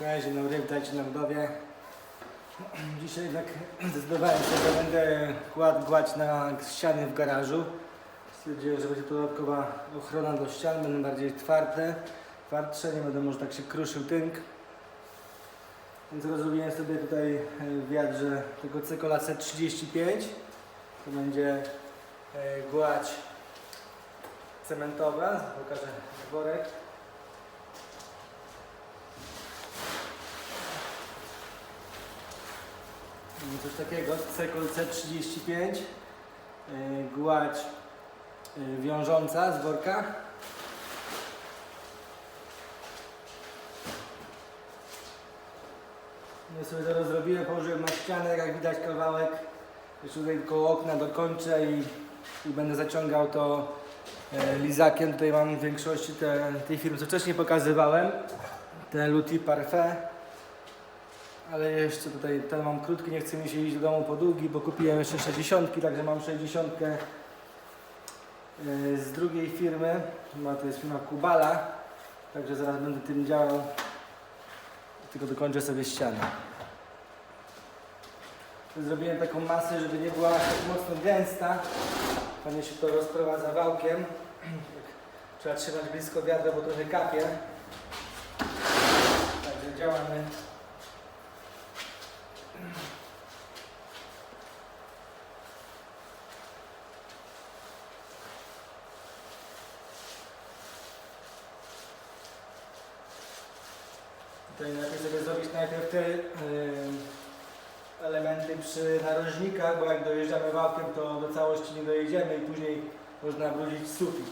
Cześć, dzień dobry, witajcie na budowie. Dzisiaj jednak zdecydowałem się, że będę kładł gładź na ściany w garażu. Stwierdziłem, że będzie to dodatkowa ochrona do ścian, będą bardziej twarde, twardsze, nie będę może tak się kruszył tynk. Więc rozrobiłem sobie tutaj e, w wiadrze tego Cekola C35. To będzie e, gładź cementowa, pokażę worek. Coś takiego, Cekol C35, yy, gładź wiążąca z worka. Ja sobie to rozrobiłem, położyłem na ścianę, jak widać kawałek. Jeszcze tutaj koło okna dokończę i, i będę zaciągał to e, lizakiem. Tutaj mam w większości te, tej firmy, co wcześniej pokazywałem. Ten Luti Parfait. Ale jeszcze tutaj ten mam krótki, nie chce mi się iść do domu po długi, bo kupiłem jeszcze 60, także mam 60 z drugiej firmy. To jest firma Kubala, także zaraz będę tym działał. Tylko dokończę sobie ścianę. Zrobiłem taką masę, żeby nie była tak mocno gęsta. Fajnie się to rozprowadza wałkiem. Trzeba trzymać blisko wiadra, bo trochę kapie. Także działamy. Tutaj najpierw sobie zrobić najpierw te elementy przy narożnikach, bo jak dojeżdżamy wałkiem, to do całości nie dojedziemy i później można wrócić sufit.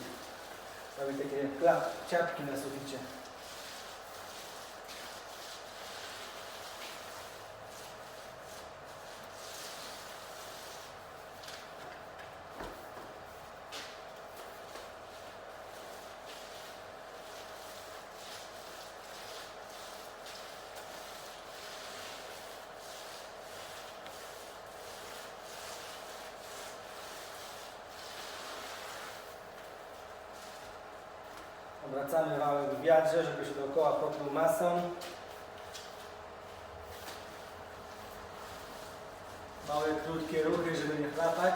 Robić takie klap, ciapki na suficie. Obracamy wałek w wiadrze, żeby się dookoła pokrył masą. Małe, krótkie ruchy, żeby nie chlapać.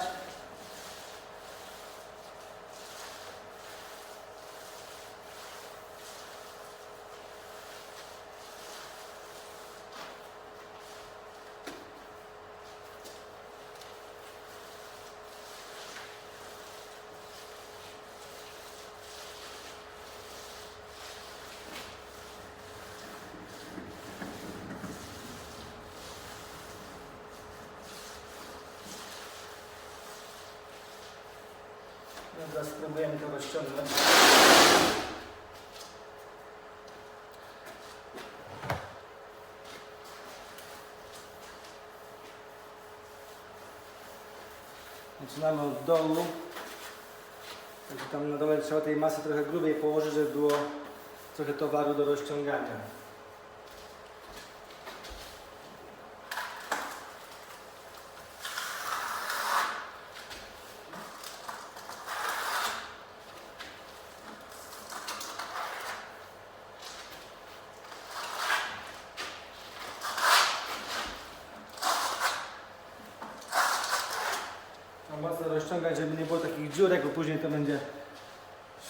No teraz spróbujemy to rozciągnąć. Zaczynamy od dołu. Także tam na dole trzeba tej masy trochę grubiej położyć, żeby było trochę towaru do rozciągania. Mocno rozciągać, żeby nie było takich dziurek, bo później to będzie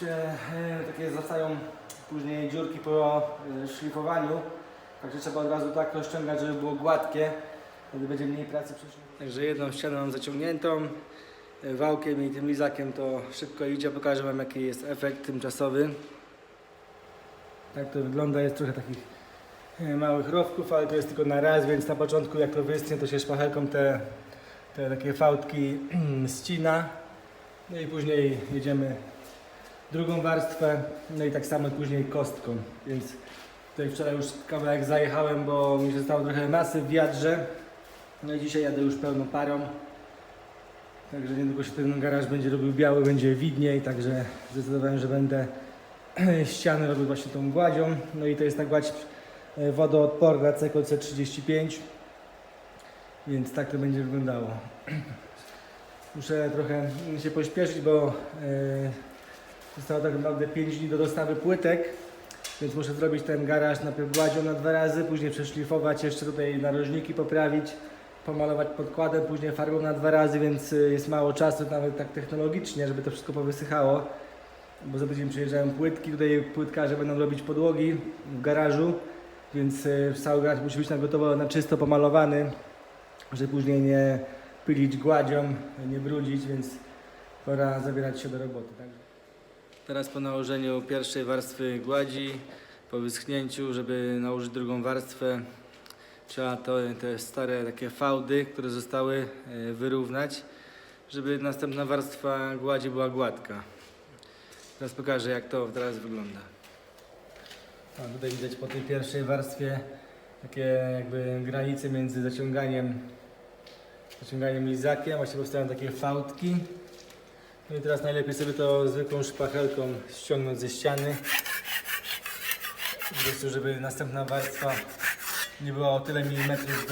się e, takie zostają później dziurki po e, szlifowaniu. Także trzeba od razu tak rozciągać, żeby było gładkie. Wtedy będzie mniej pracy przy. Także jedną ścianę mam zaciągniętą. E, Wałkiem i tym lizakiem to szybko idzie. Pokażę Wam jaki jest efekt tymczasowy. Tak to wygląda. Jest trochę takich małych rowków, ale to jest tylko na raz, więc na początku jak to wystnie, to się szpachelką te te takie fałdki ścina. No i później jedziemy drugą warstwę, no i tak samo później kostką. Więc tutaj wczoraj już kawałek zajechałem, bo mi zostało trochę masy w wiadrze. No i dzisiaj jadę już pełną parą. Także niedługo się ten garaż będzie robił biały, będzie widniej, także zdecydowałem, że będę ściany robił właśnie tą gładzią. No i to jest ta gładź e, wodoodporna Cekol C35. Więc tak to będzie wyglądało. Muszę trochę się pośpieszyć, bo e, zostało tak naprawdę 5 dni do dostawy płytek Więc muszę zrobić ten garaż najpierw gładzią na dwa razy, później przeszlifować, jeszcze tutaj narożniki poprawić, pomalować podkładem, później farbą na dwa razy, więc y, jest mało czasu nawet tak technologicznie, żeby to wszystko powysychało. Bo za tydzień przyjeżdżają płytki, tutaj płytkarze będą robić podłogi w garażu, więc y, cały garaż musi być na gotowo, na czysto pomalowany, żeby później nie pylić gładzią, nie brudzić, więc pora zabierać się do roboty. Także. Teraz po nałożeniu pierwszej warstwy gładzi, po wyschnięciu, żeby nałożyć drugą warstwę, trzeba to, te stare takie fałdy, które zostały e, wyrównać, żeby następna warstwa gładzi była gładka. Teraz pokażę jak to teraz wygląda. A tutaj widać po tej pierwszej warstwie takie jakby granice między zaciąganiem, zaciąganiem lizakiem, właśnie powstają takie fałdki. No i teraz najlepiej sobie to zwykłą szpachelką ściągnąć ze ściany. Po prostu, żeby następna warstwa nie była o tyle milimetrów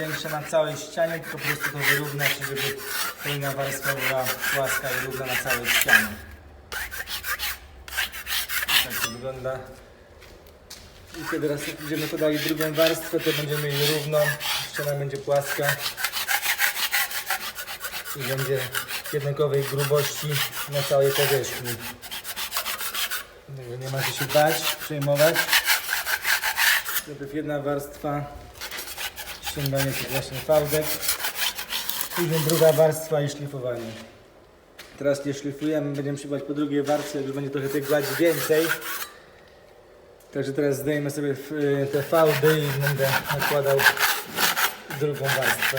większa na całej ścianie, tylko po prostu to wyrównać, żeby kolejna warstwa była płaska i równa na całej ścianie. I tak to wygląda. I kiedy teraz będziemy podali drugą warstwę, to będziemy mieli równą, ściana będzie płaska i będzie jednakowej grubości na całej powierzchni. Nie ma się bać, przejmować. Najpierw jedna warstwa, ściąganie tych właśnie fałdek, później druga warstwa i szlifowanie. Teraz nie szlifujemy, będziemy szlifować po drugiej warstwie, jak już będzie trochę tej gładzi więcej. Także teraz zdejmę sobie f- te fałdy i będę nakładał drugą warstwę.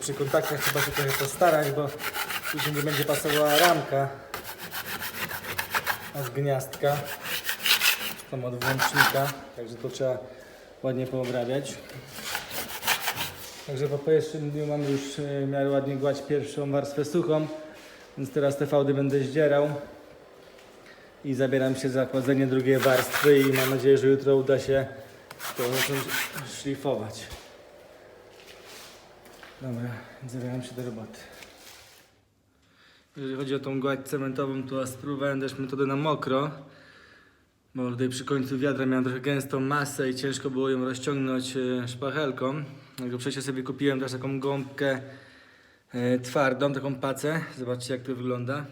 Przy kontaktach trzeba się trochę postarać, bo później nie będzie pasowała ramka od gniazdka, tam od włącznika, także to trzeba ładnie poobrabiać. Także po pierwszym dniu mamy już e, w miarę ładnie gładź pierwszą warstwę suchą, więc teraz te fałdy będę zdzierał i zabieram się za kładzenie drugiej warstwy i mam nadzieję, że jutro uda się to zacząć szlifować. Dobra, zabieram się do roboty. Jeżeli chodzi o tą gładź cementową, to spróbowałem też metodę na mokro, bo tutaj przy końcu wiadra miałem trochę gęstą masę i ciężko było ją rozciągnąć e, szpachelką. Dlatego przecież sobie kupiłem też taką gąbkę e, twardą, taką pacę. Zobaczcie jak to wygląda.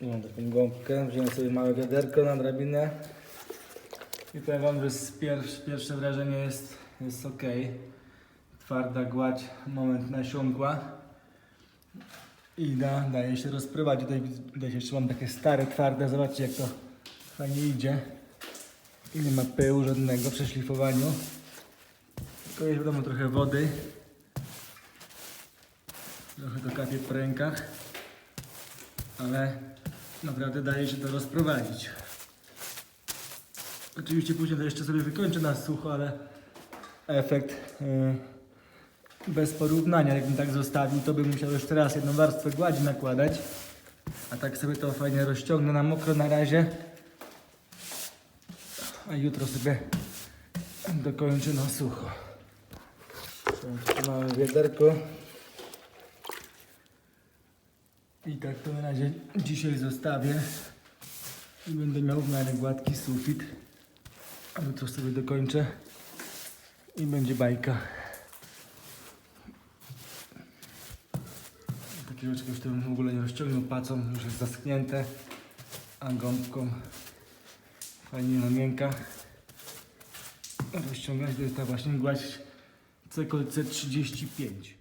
Mam taką gąbkę, wziąłem sobie małe wiaderko na drabinę. I powiem wam, że z pier- pierwsze wrażenie jest, jest ok. Twarda gładź, moment nasiąkła. I da, daje się rozprywać. Tutaj widać jeszcze mam takie stare, twarde. Zobaczcie jak to fajnie idzie. I nie ma pyłu żadnego przy szlifowaniu. Tylko jest wiadomo trochę wody. Trochę to kapie po rękach. Ale naprawdę daje się to rozprowadzić. Oczywiście później to jeszcze sobie wykończę na sucho, ale efekt yy, bez porównania. Jakbym tak zostawił, to bym musiał jeszcze raz jedną warstwę gładzi nakładać. A tak sobie to fajnie rozciągnę na mokro na razie. A jutro sobie dokończę na sucho. Mamy wiaderko. I tak to na razie dzisiaj zostawię. I będę miał w miarę gładki sufit. A jutro sobie dokończę. I będzie bajka. Czegoś to bym w ogóle nie rozciągnął pacą, już jest zaschnięte. A gąbką fajnie na miękka. Rozciągać to jest ta właśnie gładź CKC 35.